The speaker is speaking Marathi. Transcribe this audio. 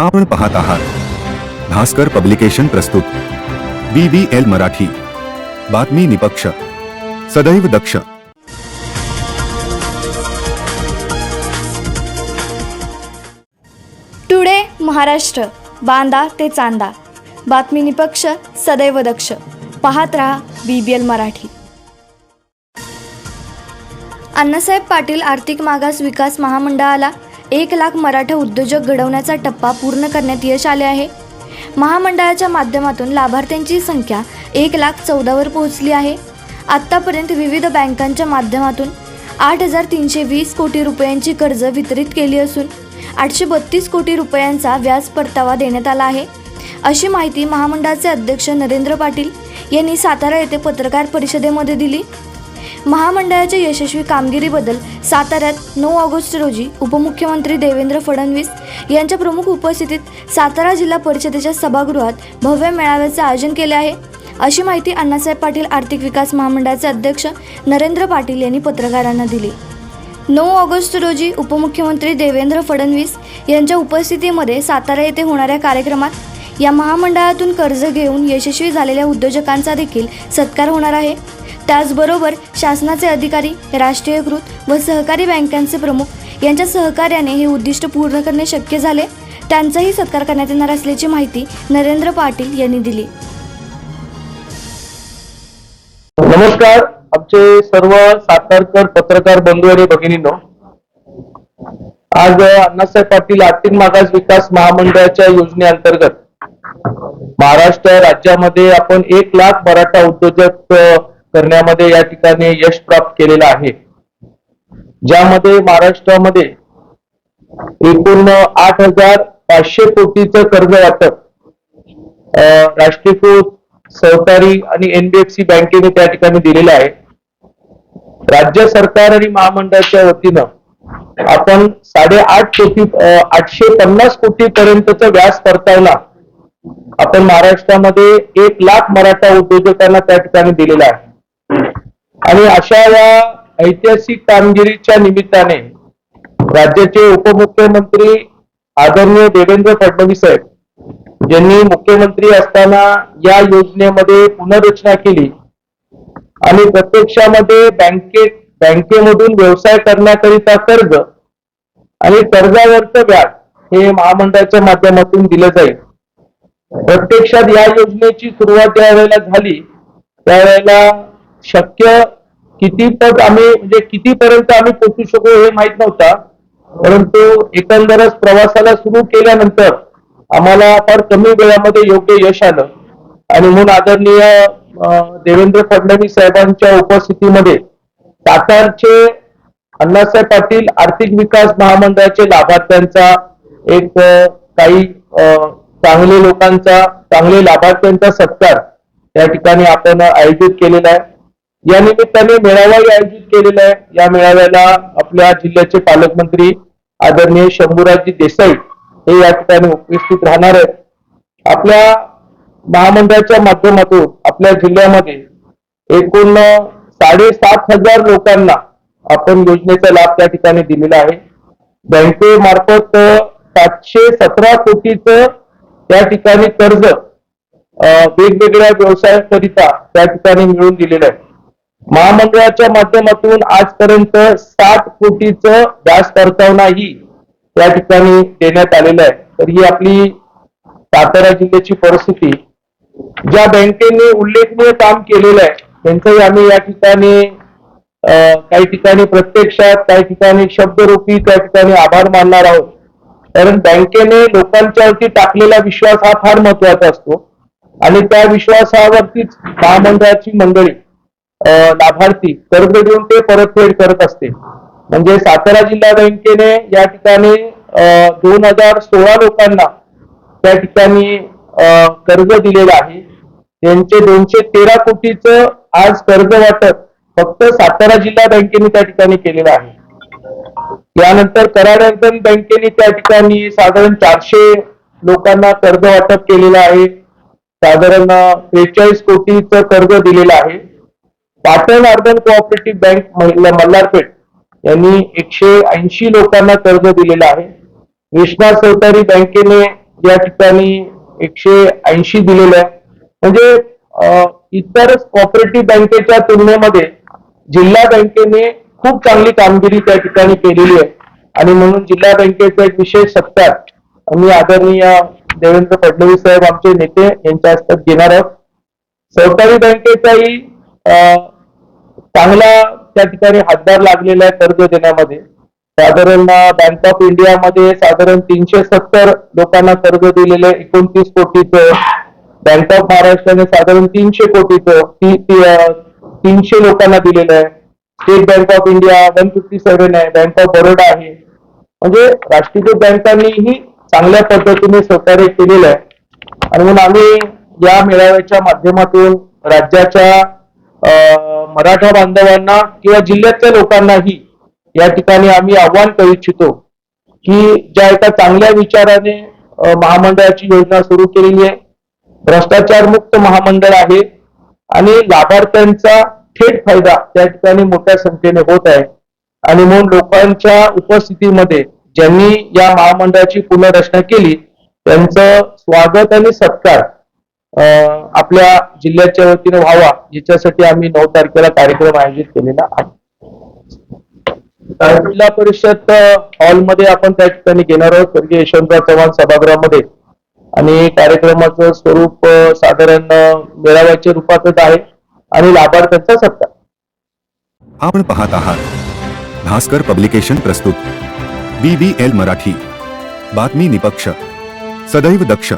आपण पाहत आहात. भास्कर पब्लिकेशन प्रस्तुत. B B L Marathi. बातमी निपक्ष. सदैव दक्ष. टुडे महाराष्ट्र. बांदा ते चांदा. बातमी निपक्ष सदैव दक्ष. पाहत रहा B B L Marathi. Annasaheb Patil आर्थिक मागास विकास महामंडळाला एक लाख मराठा उद्योजक घडवण्याचा टप्पा पूर्ण करण्यात यश आले आहे. महामंडळाच्या माध्यमातून लाभार्थ्यांची संख्या एक लाख चौदावर पोहोचली आहे. आत्तापर्यंत विविध बँकांच्या माध्यमातून आठ हजार तीनशे वीस कोटी रुपयांची कर्ज वितरित केली असून आठशे बत्तीस कोटी रुपयांचा व्याज परतावा देण्यात आला आहे. अशी माहिती महामंडळाचे अध्यक्ष नरेंद्र पाटील यांनी सातारा येथे पत्रकार परिषदेमध्ये दिली. महामंडळाच्या यशस्वी कामगिरीबद्दल साताऱ्यात नऊ ऑगस्ट रोजी उपमुख्यमंत्री देवेंद्र फडणवीस यांच्या प्रमुख उपस्थितीत सातारा जिल्हा परिषदेच्या सभागृहात भव्य मेळाव्याचे आयोजन केले आहे. अशी माहिती अण्णासाहेब पाटील आर्थिक विकास महामंडळाचे अध्यक्ष नरेंद्र पाटील यांनी पत्रकारांना दिली. नऊ ऑगस्ट रोजी उपमुख्यमंत्री देवेंद्र फडणवीस यांच्या उपस्थितीमध्ये सातारा येथे होणाऱ्या कार्यक्रमात या महामंडळातून कर्ज घेऊन यशस्वी झालेल्या उद्योजकांचा देखील सत्कार होणार आहे. त्याचबरोबर शासनाचे अधिकारी राष्ट्रीयकृत व सहकारी बँकांचे प्रमुख यांच्या सहकार्याने हे उद्दिष्ट पूर्ण करणे शक्य झाले. त्यांचाही सत्कार करण्यात येणार असल्याची माहिती नरेंद्र पाटील यांनी दिली. नमस्कार. आमचे सर्व सातारकर पत्रकार बंधू आणि भगिनींनो आज अण्णासाहेब पाटील आर्थिक मागास विकास महामंडळाच्या योजनेअंतर्गत महाराष्ट्र राज्यामध्ये आपण एक लाख मराठा उद्योजक करण्यामध्ये या ठिकाणी यश प्राप्त केलेलं आहे. ज्यामध्ये महाराष्ट्रामध्ये एकूण आठ हजार पाचशे कोटीचं कर्ज वाटप राष्ट्रीयकृत सहकारी आणि एनबीएफसी बँकेने त्या ठिकाणी दिलेलं आहे. राज्य सरकार आणि महामंडळाच्या वतीनं आपण साडेआठ कोटी आठशे पन्नास कोटी पर्यंतचा व्याज परतावला आपण महाराष्ट्रामध्ये एक लाख मराठा उद्योजकांना त्या ठिकाणी दिलेला आहे. आणि अशा या ऐतिहासिक कामगिरीच्या निमित्ताने राज्याचे उपमुख्यमंत्री आदरणीय देवेंद्र फडणवीस साहेब ज्यांनी मुख्यमंत्री असताना या योजनेमध्ये पुनर्रचना केली आणि प्रत्यक्षामध्ये बँकेत बँकेमधून व्यवसाय करण्याकरिता कर्ज आणि कर्जावरचं व्याज हे महामंडळाच्या माध्यमातून दिलं जाईल. प्रत्यक्षात या योजनेची सुरुवात ज्या वेळेला झाली त्यावेळेला शक्य किती पट आम्ही म्हणजे कितीपर्यंत आम्ही पोचू शकू हे माहीत नव्हता. परंतु एकंदरच प्रवासाला सुरू केल्यानंतर आम्हाला फार कमी वेळामध्ये योग्य यश आलं. आणि म्हणून आदरणीय देवेंद्र फडणवीस साहेबांच्या उपस्थितीमध्ये सातारचे अण्णासाहेब पाटील आर्थिक विकास महामंडळाचे लाभार्थ्यांचा एक काही चांगले लोकांचा चांगले लाभार्थ्यांचा सत्कार या ठिकाणी आपण आयोजित केलेला आहे. या निमित्ताने मेळावाही आयोजित केलेला आहे. या मेळाव्याला आपल्या जिल्ह्याचे पालकमंत्री आदरणीय शंभूराजी देसाई हे या ठिकाणी उपस्थित राहणार आहेत. आपल्या महामंडळाच्या माध्यमातून आपल्या जिल्ह्यामध्ये एकूण साडेसात हजार लोकांना आपण योजनेचा लाभ त्या ठिकाणी दिलेला आहे. बँकेमार्फत सातशे सतरा कोटीचं त्या ठिकाणी कर्ज अं, वेगवेगळ्या व्यवसायाकरिता त्या ठिकाणी मिळून दिलेलं आहे. महामंडळाच्या माध्यमातून आजपर्यंत सात कोटीचं व्याज परतावनाही त्या ठिकाणी देण्यात आलेलं आहे. तर ही आपली सातारा जिल्ह्याची परिस्थिती. ज्या बँकेने उल्लेखनीय काम केलेलं आहे त्यांचंही आम्ही या ठिकाणी काही ठिकाणी प्रत्यक्षात काही ठिकाणी शब्दरूपी त्या ठिकाणी आभार मानणार आहोत. कारण बँकेने लोकांच्यावरती टाकलेला विश्वास हा फार महत्त्वाचा असतो. आणि त्या विश्वासावरतीच महामंडळाची मंडळी लाभार्थी कर्ज देऊन ते परतफेड करत असते. म्हणजे सातारा जिल्हा बँकेने या ठिकाणी दोन हजार सोळा लोकांना त्या ठिकाणी कर्ज दिलेलं आहे. त्यांचे दोनशे तेरा कोटीचं आज कर्ज वाटप फक्त सातारा जिल्हा बँकेने त्या ठिकाणी केलेलं आहे. यानंतर कराड बँकेने त्या ठिकाणी साधारण चारशे लोकांना कर्ज वाटप केलेलं आहे. साधारण त्रेचाळीस कोटीचं कर्ज दिलेलं आहे. पाटण अर्बन कोऑपरेटिव्ह बँक महिला मल्हारपेठ यांनी एकशे ऐंशी लोकांना कर्ज दिलेलं आहे. कृष्णा सहकारी बँकेने या ठिकाणी एकशे ऐंशी दिलेले आहे. म्हणजे इतर कॉपरेटिव्ह बँकेच्या तुलनेमध्ये जिल्हा बँकेने खूप चांगली कामगिरी त्या ठिकाणी केलेली आहे. आणि म्हणून जिल्हा बँकेचा एक विशेष सत्कार आम्ही आदरणीय देवेंद्र फडणवीस साहेब आमचे नेते यांच्या हस्तात घेणार आहोत. सहकारी बँकेचाही अं, चांगला त्या ठिकाणी हातभार लागलेला आहे कर्ज देण्यामध्ये. साधारण बँक ऑफ इंडियामध्ये साधारण तीनशे सत्तर लोकांना कर्ज दिलेलं आहे एकोणतीस कोटीचं. बँक ऑफ महाराष्ट्राने साधारण तीनशे कोटीचं तीनशे लोकांना दिलेलं आहे. State Bank of India one fifty seven आहे बँक ऑफ बरोडा आहे. म्हणजे राष्ट्रीय बँकांनीही चांगल्या पद्धतीने सहकार्य केलेलं आहे. आणि म्हणून आम्ही या मेळाव्याच्या माध्यमातून राज्याच्या मराठा बांधवांना किंवा जिल्ह्यातल्या लोकांनाही या ठिकाणी आम्ही आव्हान करू इच्छितो की ज्या एका चांगल्या विचाराने महामंडळाची योजना सुरू केलेली आहे. भ्रष्टाचार मुक्त महामंडळ आहे आणि लाभार्थ्यांचा थेट फायदा त्या ठिकाणी मोठ्या संख्येने होत आहे. आणि म्हणून लोकांच्या उपस्थितीमध्ये ज्यांनी या महामंडळाची पुनर्रचना केली त्यांचं स्वागत आणि सत्कार आपल्या जिल्ह्याच्या वतीने व्हावा याच्यासाठी आम्ही नऊ तारखेला कार्यक्रम आयोजित केलेला आहे. जिल्हा परिषद हॉलमध्ये आपण त्या ठिकाणी घेणार आहोत. स्वर्गीय यशवंतराव चव्हाण सभागृहामध्ये. आणि कार्यक्रमाचं स्वरूप साधारण मेळाव्याच्या रूपातच आहे आणि लाभार्थ्यांचा सत्कार. आपण पाहत आहात भास्कर पब्लिकेशन प्रस्तुत बी बी एल मराठी बातमी निपक्ष सदैव दक्ष.